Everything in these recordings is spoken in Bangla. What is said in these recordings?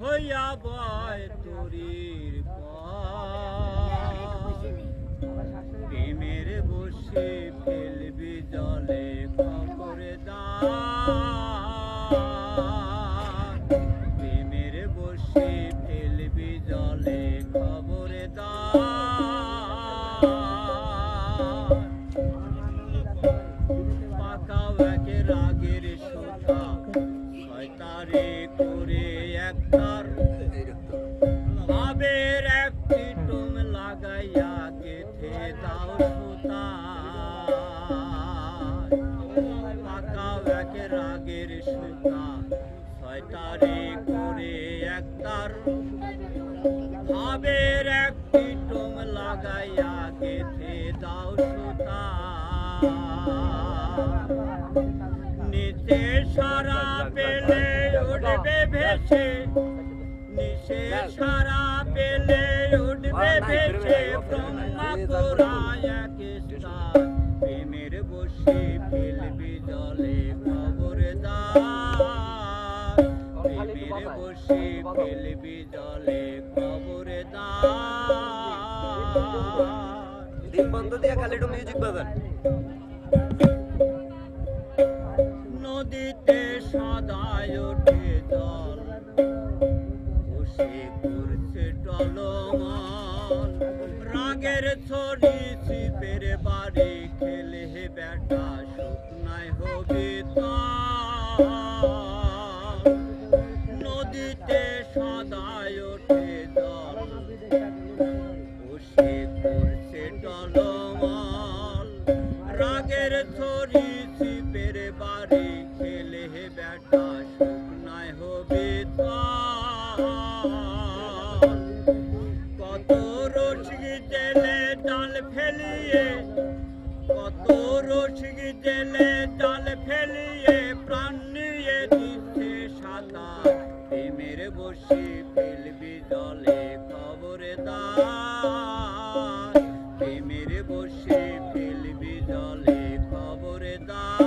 হইয়া বয় তরির প্রেমের বসে ফেলবি জলে খবর দান প্রেমের বসে ফেলবি জলে খবর দান পাকাও একে রাগের সুতা। ভাবের টুম লাগাইয়া গেথে দাও সুতা পাকাও একে রাগের করে একটার ভাবের একটি টুম লাগাইয়া গেথে দাও সুতা নিচে সারা পেলে উঠবে ভেসে সারা পেলে উঠবে ভেসে ব্রহ্মা কোরায় স্থান। প্রেমের বসে ফেলবি জলে খবর দান প্রেমের বসে ফেলবি জলে খবর দান দিন বন্ধ দিয়ে খালি একটু মিউজিক বাজান। নদীতে সদায় ওঠে জল বসে করছে টলমল। রাগের ছড়ি ছিপের বাড়ি খেলে বেটা ফেলিয়ে কত রসিক জেলে জাল ফেলিয়ে, প্রাণ নিয়ে দিচ্ছে সাঁতার। প্রেমের বসে ফেলবি জলে খবর দান প্রেমের বসে ফেলবি জলে খবর দান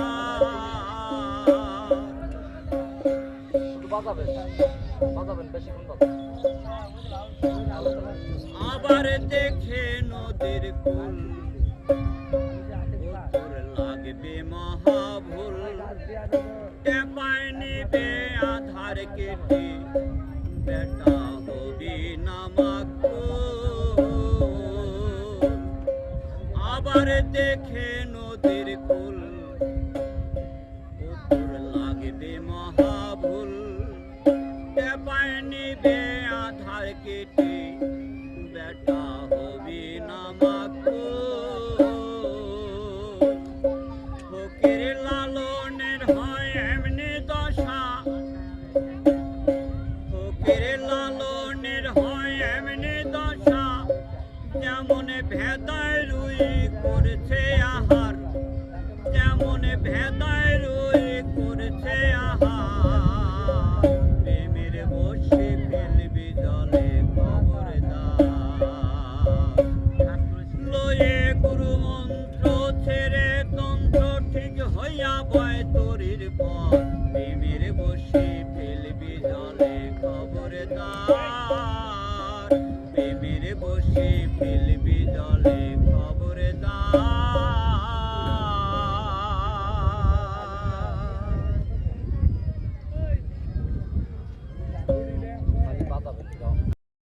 আবার দেখে নদীর কুল। লাগবে মহাভুল। টেপায় নিবে আধার কেটে। বেটা হবি নামাক আবার দেখে আধার কেটে। বেটা ফকির লালনের হয় এমনি দশা। ফকির লালনের হয় এমনি দশা। যেমন ভেদায় রুই করছে আহার যেমন ভেদায় রুই হইয়া বয় তরির পর